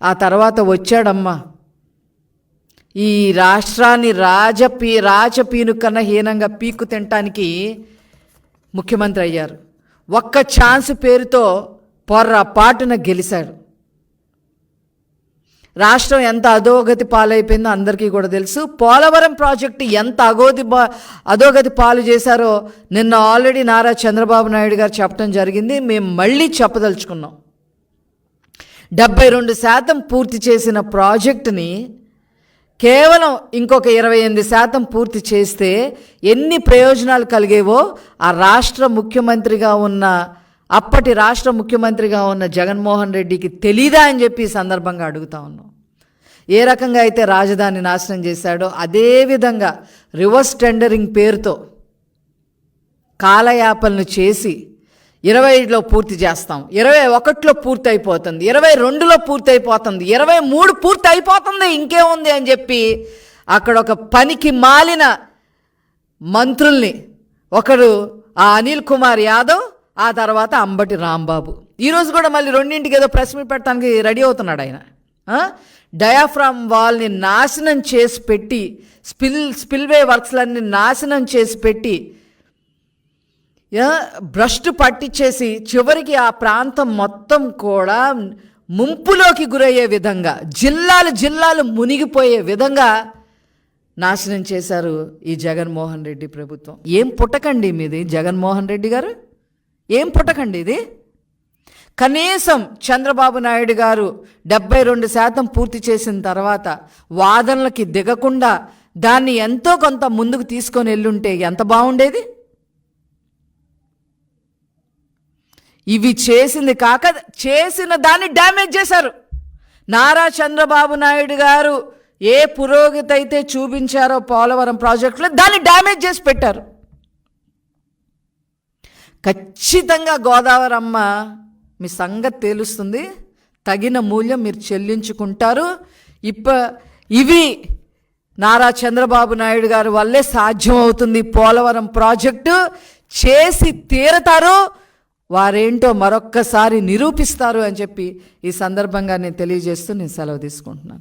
ఆ తర్వాత వచ్చాడమ్మా. ఈ రాష్ట్రాన్ని రాజపీ రాజపీను కన్నా హీనంగా పీకు తినటానికి ముఖ్యమంత్రి అయ్యారు. ఒక్క ఛాన్స్ పేరుతో పొర్రపాటున గెలిచాడు రాష్ట్రం ఎంత అధోగతి పాలైపోయిందో అందరికీ కూడా తెలుసు. పోలవరం ప్రాజెక్టు ఎంత అగోది అధోగతి పాలు చేశారో నిన్న ఆల్రెడీ నారా చంద్రబాబు నాయుడు గారు చెప్పడం జరిగింది. మేము మళ్ళీ చెప్పదలుచుకున్నాం. డెబ్బై రెండు శాతం పూర్తి చేసిన ప్రాజెక్టుని కేవలం ఇంకొక ఇరవై ఎనిమిది శాతం పూర్తి చేస్తే ఎన్ని ప్రయోజనాలు కలిగేవో ఆ రాష్ట్ర ముఖ్యమంత్రిగా ఉన్న అప్పటి రాష్ట్ర ముఖ్యమంత్రిగా ఉన్న జగన్మోహన్ రెడ్డికి తెలీదా అని చెప్పి ఈ సందర్భంగా అడుగుతా ఉన్నాం. ఏ రకంగా అయితే రాజధాని నాశనం చేశాడో అదేవిధంగా రివర్స్ టెండరింగ్ పేరుతో కాలయాపలను చేసి ఇరవైలో పూర్తి చేస్తాం. ఇరవై ఒకటిలో పూర్తి అయిపోతుంది. ఇరవై రెండులో పూర్తి అయిపోతుంది. ఇరవై మూడు పూర్తి అయిపోతుంది ఇంకేముంది అని చెప్పి అక్కడ ఒక పనికి మాలిన మంత్రుల్ని ఒకడు ఆ అనిల్ కుమార్ యాదవ్ ఆ తర్వాత అంబటి రాంబాబు. ఈరోజు కూడా మళ్ళీ రెండింటికి ఏదో ప్రెస్ మీట్ పెట్టడానికి రెడీ అవుతున్నాడు ఆయన. డయాఫ్రామ్ వాల్ని నాశనం చేసి పెట్టి స్పిల్ స్పిల్వే వర్క్స్లన్నీ నాశనం చేసి పెట్టి భ్రష్టు పట్టించేసి చివరికి ఆ ప్రాంతం మొత్తం కూడా ముంపులోకి గురయ్యే విధంగా జిల్లాలు జిల్లాలు మునిగిపోయే విధంగా నాశనం చేశారు ఈ జగన్మోహన్ రెడ్డి ప్రభుత్వం. ఏం పుట్టకండి మీది జగన్మోహన్ రెడ్డి గారు? ఏం పుట్టకండి ఇది? కనీసం చంద్రబాబు నాయుడు గారు డెబ్బై రెండు శాతం పూర్తి చేసిన తర్వాత వాదనలకి దిగకుండా దాన్ని ఎంతో కొంత ముందుకు తీసుకొని వెళ్ళుంటే ఎంత బాగుండేది? ఇవి చేసింది కాక చేసిన దాన్ని డ్యామేజ్ చేశారు. నారా చంద్రబాబు నాయుడు గారు ఏ పురోగతి అయితే చూపించారో పోలవరం ప్రాజెక్టులో దాన్ని డ్యామేజ్ చేసి పెట్టారు. ఖచ్చితంగా గోదావరి అమ్మ మీ సంగతి తేలుస్తుంది. తగిన మూల్యం మీరు చెల్లించుకుంటారు. ఇప్ప ఇవి నారా చంద్రబాబు నాయుడు గారి వల్లే సాధ్యం అవుతుంది పోలవరం ప్రాజెక్టు. చేసి తీరతారు. వారేంటో మరొక్కసారి నిరూపిస్తారు అని చెప్పి ఈ సందర్భంగా నేను తెలియజేస్తూ నేను సెలవు తీసుకుంటున్నాను.